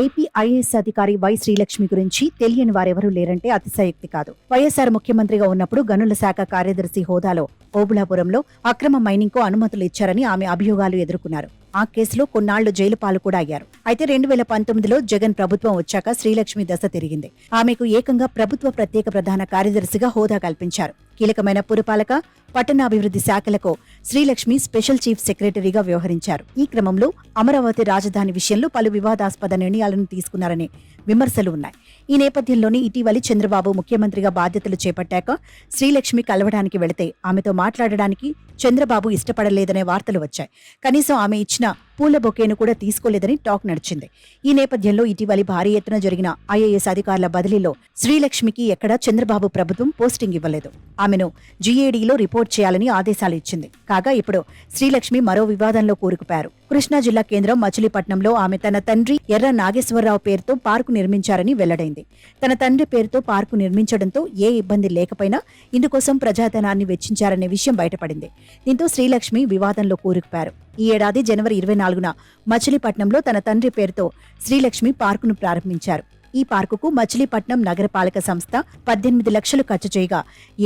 AP IAS అధికారి Y Srilakshmi గురించి తెలియని వారెవరూ లేరంటే అతిశయోక్తి కాదు. వైఎస్ఆర్ ముఖ్యమంత్రిగా ఉన్నప్పుడు గనుల శాఖ కార్యదర్శి హోదాలో ఓబులాపురంలో అక్రమ మైనింగ్కు అనుమతులు ఇచ్చారని ఆమె అభియోగాలు ఎదుర్కొన్నారు. ఆ కేసులో కొన్నాళ్ళు జైలు పాలు కూడా అయ్యారు. అయితే రెండు వేల పంతొమ్మిదిలో జగన్ ప్రభుత్వం వచ్చాక శ్రీలక్ష్మి దశ తిరిగింది. ఆమెకు ఏకంగా ప్రభుత్వ ప్రత్యేక ప్రధాన కార్యదర్శిగా హోదా కల్పించారు. కీలకమైన పురపాలక పట్టణాభివృద్ధి శాఖలకు శ్రీలక్ష్మి స్పెషల్ చీఫ్ సెక్రటరీగా వ్యవహరించారు. ఈ క్రమంలో అమరావతి రాజధాని విషయంలో పలు వివాదాస్పద నిర్ణయాలను తీసుకున్నారనే విమర్శలు ఉన్నాయి. ఈ నేపథ్యంలోనే ఇటీవలి చంద్రబాబు ముఖ్యమంత్రిగా బాధ్యతలు చేపట్టాక శ్రీలక్ష్మి కలవడానికి వెళితే ఆమెతో మాట్లాడడానికి చంద్రబాబు ఇష్టపడలేదనే వార్తలు వచ్చాయి. కనీసం ఆమె ఇచ్చిన పూల బొకేను కూడా తీసుకోలేదని టాక్ నడిచింది. ఈ నేపథ్యంలో ఇటీవలి భారీ ఎత్తున జరిగిన ఐఏఎస్ అధికారుల బదిలీలో శ్రీలక్ష్మికి ఎక్కడా చంద్రబాబు ప్రభుత్వం పోస్టింగ్ ఇవ్వలేదు. ఆమెను జీఏడీలో రిపోర్ట్ చేయాలని ఆదేశాలు ఇచ్చింది. కాగా ఇప్పుడు శ్రీలక్ష్మి మరో వివాదంలో కూరుకుపోయారు. కృష్ణా జిల్లా కేంద్రం మచిలీపట్నంలో ఆమె తన తండ్రి ఎర్ర నాగేశ్వరరావు పేరుతో పార్కు నిర్మించారని వెల్లడైంది. తన తండ్రి పేరుతో పార్కు నిర్మించడంతో ఏ ఇబ్బంది లేకపోయినా ఇందుకోసం ప్రజాధనాన్ని వెచ్చించారనే విషయం బయటపడింది. దీంతో శ్రీలక్ష్మి వివాదంలో కూరుకుపారు ఈ ఏడాది జనవరి ఇరవై నాలుగున మచిలీపట్నంలో తన తండ్రి పేరుతో శ్రీలక్ష్మి పార్కును ప్రారంభించారు. ఈ పార్కుకు మచిలీపట్నం నగరపాలక సంస్థ పద్దెనిమిది లక్షలు ఖర్చు చేయగా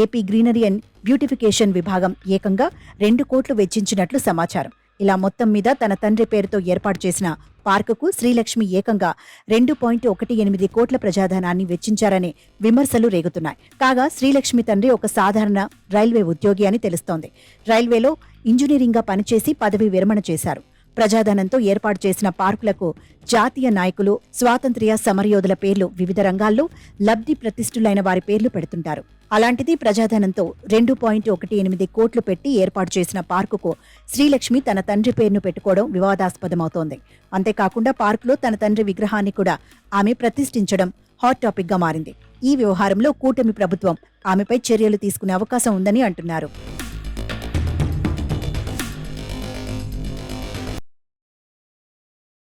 ఏపీ గ్రీనరీ అండ్ బ్యూటిఫికేషన్ విభాగం ఏకంగా రెండు కోట్లు వెచ్చించినట్లు సమాచారం. ఇలా మొత్తం మీద తన తండ్రి పేరుతో ఏర్పాటు చేసిన పార్కుకు శ్రీలక్ష్మి ఏకంగా రెండు పాయింట్ ఒకటి ఎనిమిది కోట్ల ప్రజాధనాన్ని వెచ్చించారనే విమర్శలు రేగుతున్నాయి. కాగా శ్రీలక్ష్మి తండ్రి ఒక సాధారణ రైల్వే ఉద్యోగి అని తెలుస్తోంది. రైల్వేలో ఇంజనీరింగ్గా పనిచేసి పదవి విరమణ చేశారు. ప్రజాధనంతో ఏర్పాటు చేసిన పార్కులకు జాతీయ నాయకులు స్వాతంత్ర్య సమరయోధుల పేర్లు వివిధ రంగాల్లో లబ్ధి ప్రతిష్ఠులైన వారి పేర్లు పెడుతుంటారు. అలాంటిది ప్రజాధనంతో రెండు పాయింట్ ఒకటి ఎనిమిది కోట్లు పెట్టి ఏర్పాటు చేసిన పార్కుకు శ్రీలక్ష్మి తన తండ్రి పేరును పెట్టుకోవడం వివాదాస్పదమవుతోంది. అంతేకాకుండా పార్కులో తన తండ్రి విగ్రహాన్ని కూడా ఆమె ప్రతిష్ఠించడం హాట్ టాపిక్గా మారింది. ఈ వ్యవహారంలో కూటమి ప్రభుత్వం ఆమెపై చర్యలు తీసుకునే అవకాశం ఉందని అంటున్నారు.